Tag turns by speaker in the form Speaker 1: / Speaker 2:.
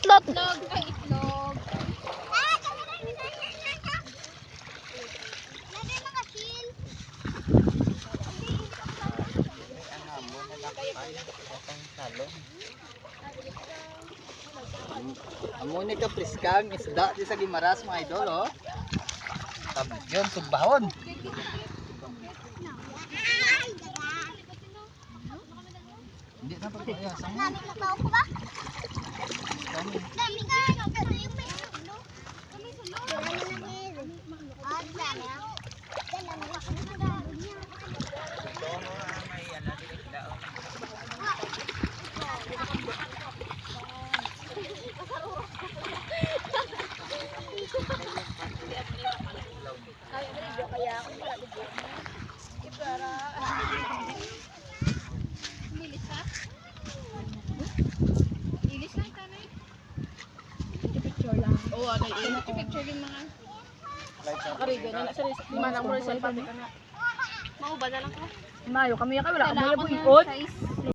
Speaker 1: itlot.
Speaker 2: Itlog, ay itlog.
Speaker 3: Amuni ka priskang isda di sa Gimaras mga idol oh. Tab yun sugbahon. Hindi na pa kaya sa mo.
Speaker 2: Bilis ka? Bilis lang tanay.
Speaker 1: Picture lang.
Speaker 2: Oo, ano yun. Picture yung mga.
Speaker 1: Karigo na na sa lima na mo sa pati
Speaker 2: Mau ba na lang ko?
Speaker 1: Mayo kami ka wala
Speaker 2: Wala
Speaker 1: mo yung
Speaker 2: na size.